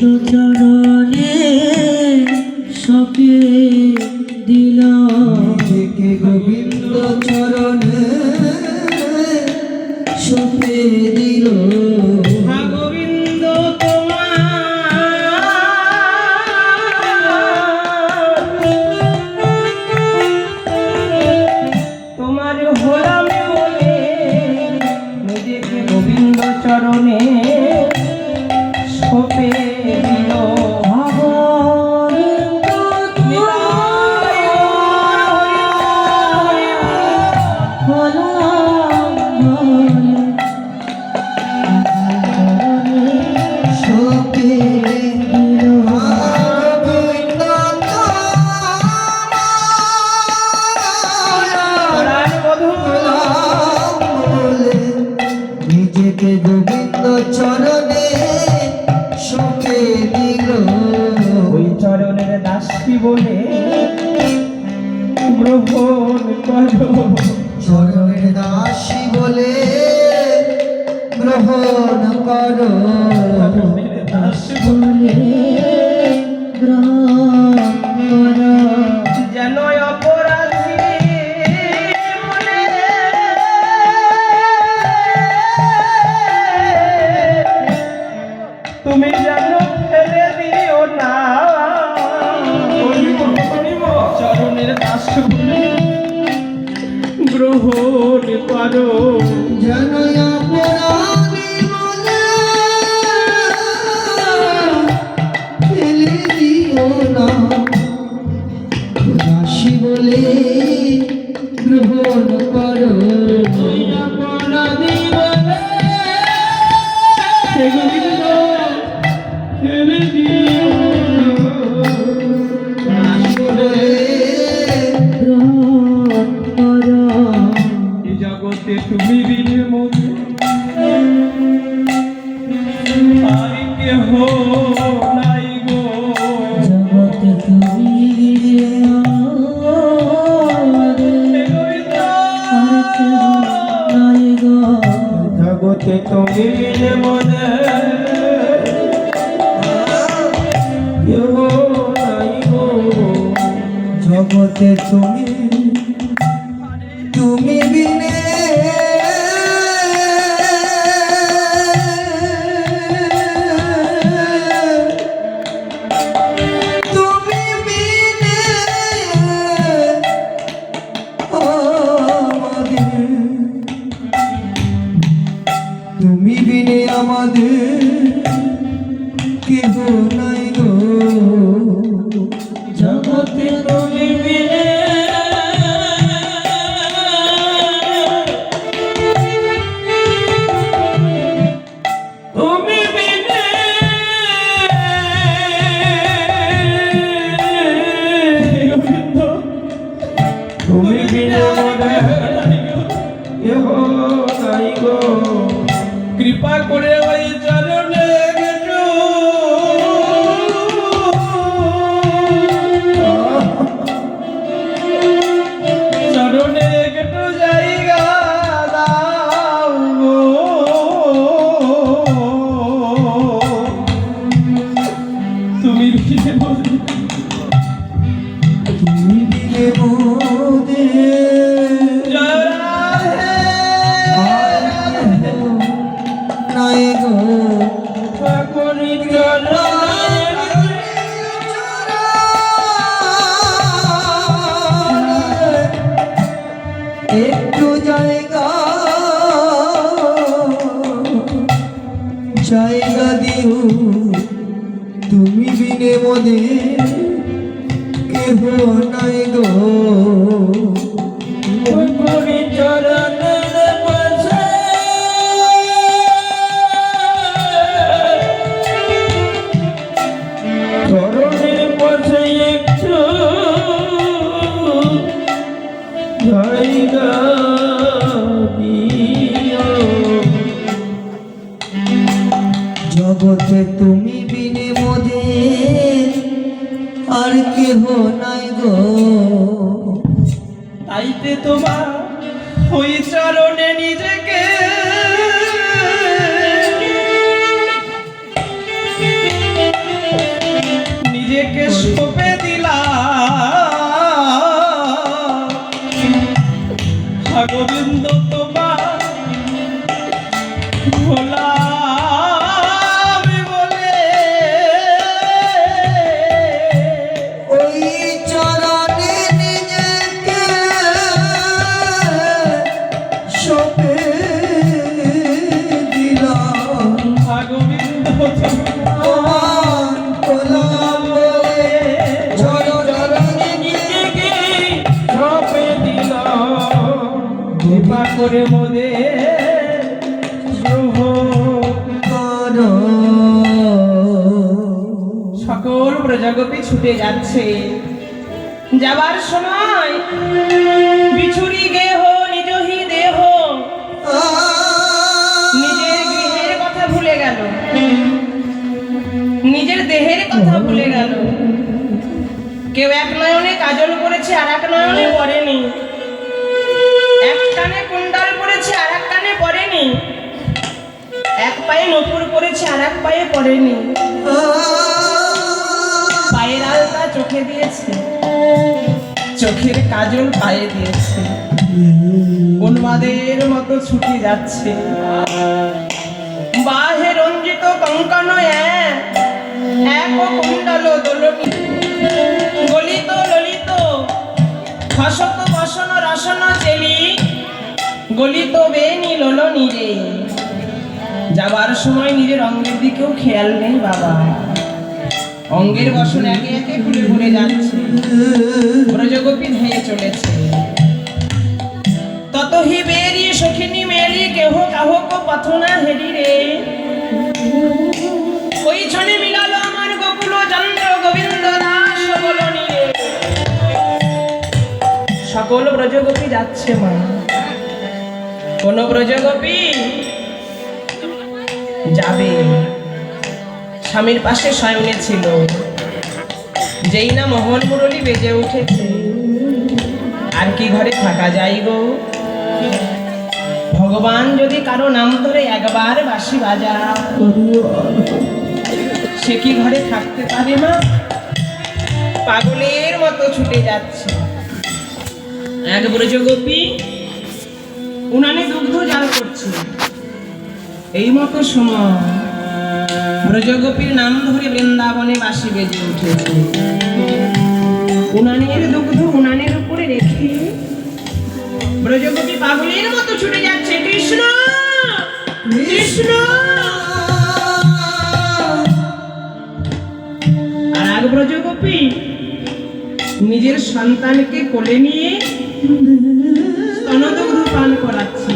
You're the to চরণের দাসী বলে গ্রহণ করো। দাস বলে আমাদের কেহ নাই গো। জগতে তুমি মিলে। তুমি মিলে। তুমি কেহ নাই গো। Gripa coreia aí. তোমার ওই চরণে নিজেকে। নিজেকে সপে দিলা গোবিন্দ তোমার ভোলা সকল প্রজাপতি ছুটে যাচ্ছে। যাবার সময় বিছুরি গেহ, নিজহি দেহ। নিজের গৃহের কথা ভুলে গেল। নিজের দেহের কথা ভুলে গেল। কেউ এক নয়নে কাজল করেছে, আর এক নয়নে পড়েনি। পায়ে নপুর পড়েছে আর এক পায়ে পড়েনি। পায়ের আলতা চোখে দিয়েছে। চোখের কাজল পায়ে দিয়েছে। উন্মাদের মতো ছুটে যাচ্ছে। বাহে রঞ্জিত কঙ্কন এক কুণ্ডল দোলনি গলিত ললিত হসত বসন রসন চেলি গলিত বেনি লোলনি রে। যাবার সময় নিজের অঙ্গের দিকেও খেয়াল নেই বাবা। অঙ্গের বসন একে একে খুলে ঘুরে যাচ্ছে। ব্রজগোপী ধেয়ে চলেছে। ততহি বেরি সখিনী মেরি কেহ কাহক পথনা হেরি রে। ওই ছনে মিলালো আমার গোকুল চন্দ্র গোবিন্দ দাস বলনি রে। সকল ব্রজগোপী যাচ্ছে মা। কোন ব্রজগোপী যাবে। স্বামীর পাশে শয়নে ছিল। যেই না মোহন মুরলি বেজে উঠেছে। আর কি ঘরে থাকা যাই গো? ভগবান যদি কারও নাম ধরে একবার বাঁশি বাজা সে কি ঘরে থাকতে পারে না পাগলের মতো ছুটে যাচ্ছে। এক ব্রজগোপী উনানে দুগ্ধ জাল করছে। এই মতো সময় ব্রজগোপীর নাম ধরে বৃন্দাবনে বাসি বেজে উঠেছে। উনানের দুগ্ধ উনানের উপরে রেখে ব্রজগোপী পাগলের মতো ছুটে যাচ্ছে। কৃষ্ণ! কৃষ্ণ! আর এক ব্রজগোপী নিজের সন্তানকে কোলে নিয়ে স্তনদগ্ধ পান করাচ্ছে।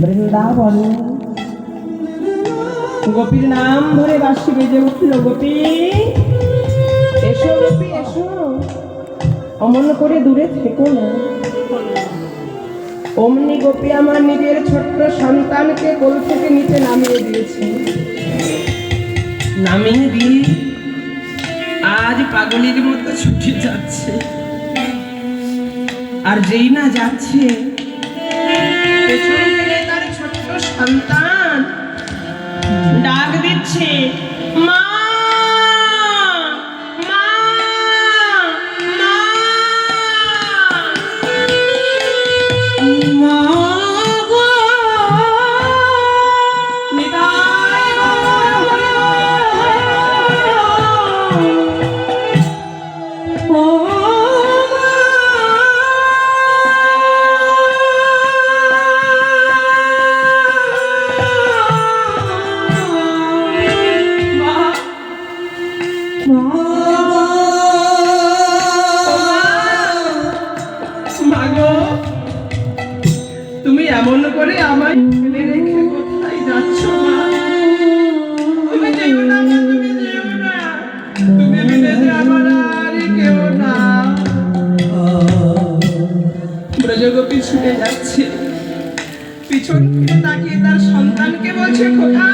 বৃন্দাবন গোপীর নাম ধরে বাসি বেজে উঠল গোপী। এসো গোপী, এসো। অমন করে দূরে থেকো না। অমনি গোপী আমার নিজের ছোট্ট সন্তানকে কোল থেকে নিচে নামিয়ে দিয়েছে। নামিয়ে দিয়ে আজ পাগলের মতো ছুটে যাচ্ছে। আর যেই না যাচ্ছে পেছন থেকে তার ছোট্ট সন্তান ডাক দিচ্ছে মা ব্রজগোপী ছুটে যাচ্ছে। পিছন তাকিয়ে তার সন্তানকে বলছে, খোকা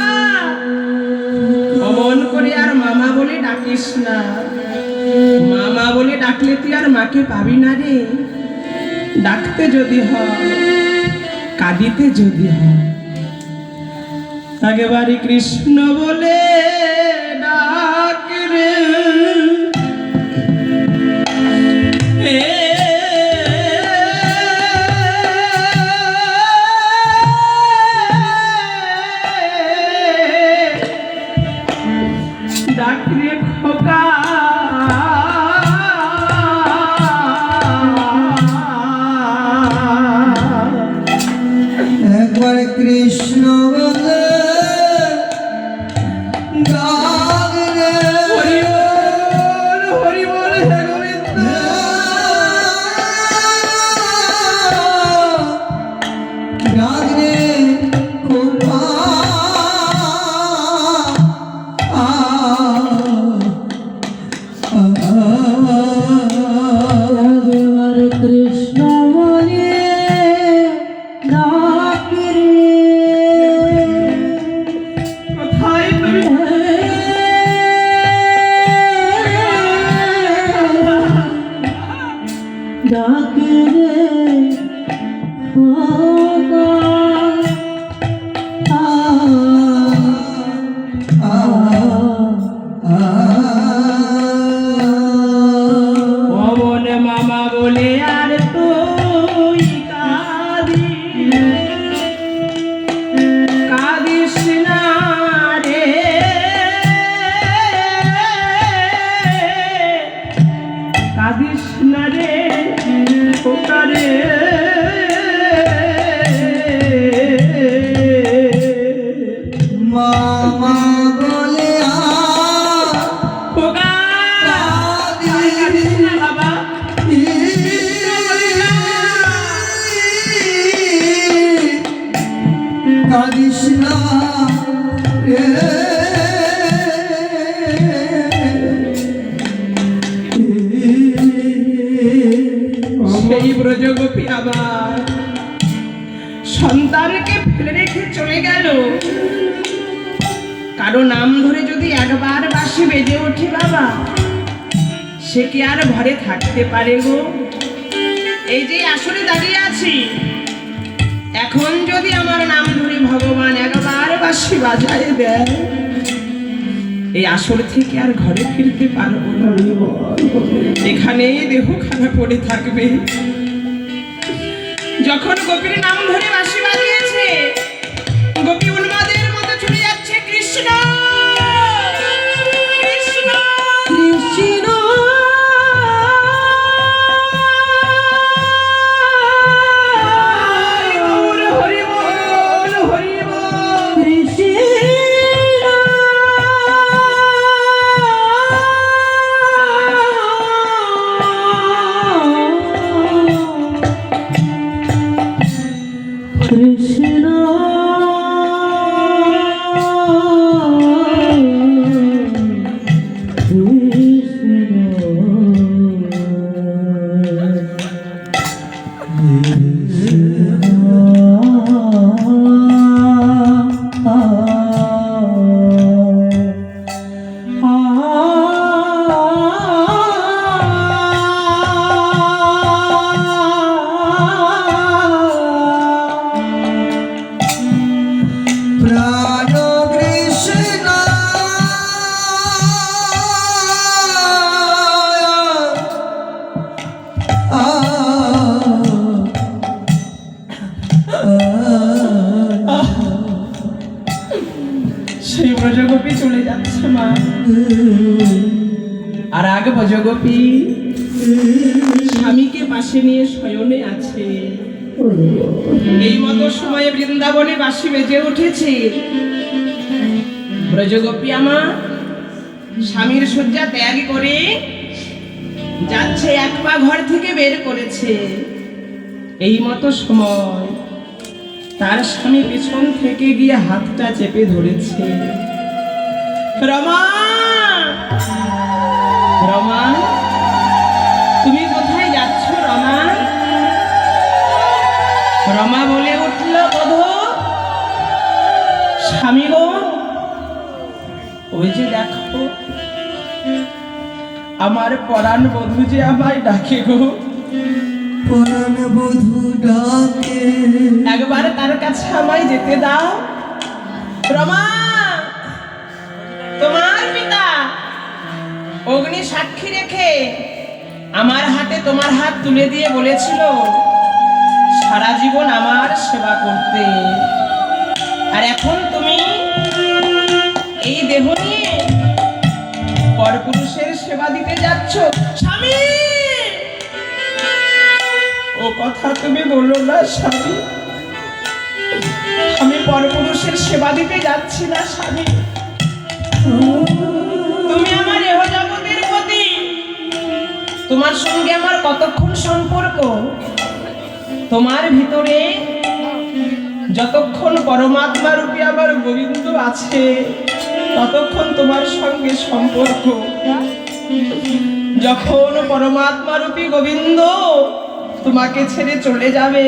করে আর মামা বলে ডাকিস না। মামা বলে ডাকলে তুই আর মাকে পাবি না রে। ডাকতে যদি হয়, কাঁদিতে যদি হয়। একেবারে কৃষ্ণ বলে না রে। আবার সন্তানকে ফেলে রেখে চলে গেল। কারও নাম ধরে যদি একবার বাসি বেজে ওঠে বাবা, সে কি আর ঘরে থাকতে পারে গো? এই যে আসলে দাঁড়িয়ে আছি। এখন যদি আমার নাম ভগবান একবার বাসি বাজায় দেয়। এই আসর থেকে আর ঘরে ফিরতে পারব না। এখানেই দেহ খানা পড়ে থাকবে। যখন গোপীর নাম ধরে বাসি বাজিয়েছে, গোপী উন্মাদের মতো চলে যাচ্ছে কৃষ্ণ। ব্রজগোপী স্বামীকে পাশে নিয়ে শয়নে আছে। এই মতো সময়ে বৃন্দাবনে বাঁশি বেজে উঠেছে। ব্রজগোপী আমার, স্বামীর শয্যা ত্যাগ করে যাচ্ছে, এক পা ঘর থেকে বের করেছে। এই মতো সময় তার স্বামী পেছন থেকে গিয়ে হাতটা চেপে ধরেছে। রমা! রমা তুমি কোথায় যাচ্ছ রমা? রমা বলে উঠল বধ স্বামী গো ওই যে দেখো আমার পরাণ বধূ যে আমায় ডাকে গো। পরাণ বধু ডাকে। একবার তার কাছে আমায় যেতে দাও। রমা অগ্নি সাক্ষী রেখে আমার হাতে তোমার হাত তুলে দিয়ে বলেছিল, সারা জীবন আমার সেবা করতে। আর এখন তুমি এই দেহ নিয়ে পরপুরুষের সেবা দিতে যাচ্ছ। স্বামী! ও কথা তুমি বলল না, স্বামী। আমি পরপুরুষের সেবা দিতে যাচ্ছি না, স্বামী। তোমার সঙ্গে আমার কতক্ষণ সম্পর্ক? তোমার ভিতরে যতক্ষণ পরমাত্মা রূপী আমার গোবিন্দ আছে, ততক্ষণ তোমার সঙ্গে সম্পর্ক। যখন পরমাত্মা রূপী গোবিন্দ তোমাকে ছেড়ে চলে যাবে,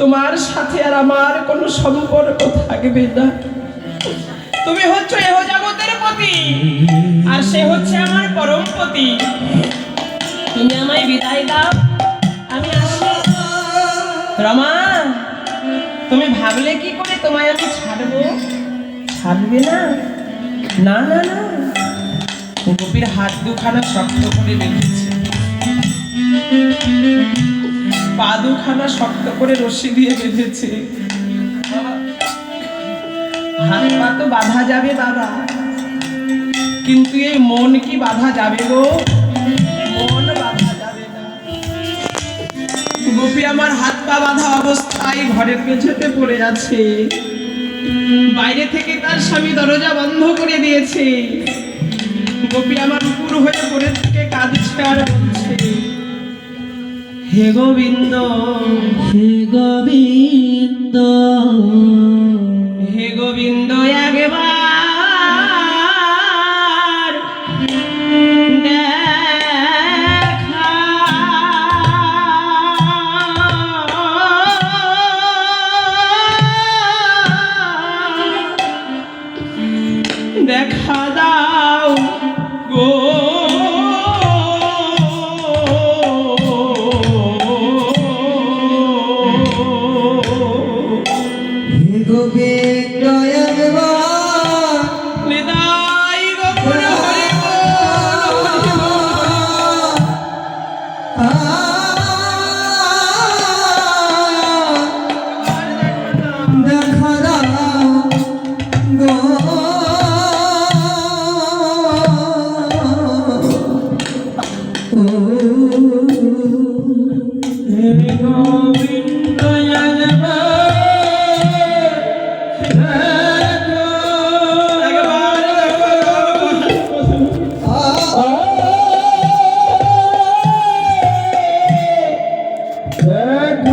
তোমার সাথে আর আমার কোনো সম্পর্ক থাকবে না। তুমি হচ্ছে এহ জগতের পতি, আর সে হচ্ছে আমার পরম পতি। তুমি আমায় বিদায় দাও। আমি আসি রমা, তুমি ভাবলে কি করে তোমায় আমি ছাড়বো? ছাড়বে না? না না না। গোপীর হাত দুখানা শক্ত করে বেঁধেছে। পা দুখানা শক্ত করে রশি দিয়ে বেঁধেছে। হাত পা তো বাঁধা যাবে বাবা। কিন্তু এই মন কি বাঁধা যাবে গো? গোপী আমার হাত পা বাঁধা অবস্থায় ঘরের মেঝেতে পড়ে আছে। বাইরে থেকে তার স্বামী দরজা বন্ধ করে দিয়েছে। গোপী আমার উপর হয়ে পড়ে থেকে কাঁদছে আর বলছে হে গোবিন্দ হে গোবিন্দ হে গোবিন্দ একবার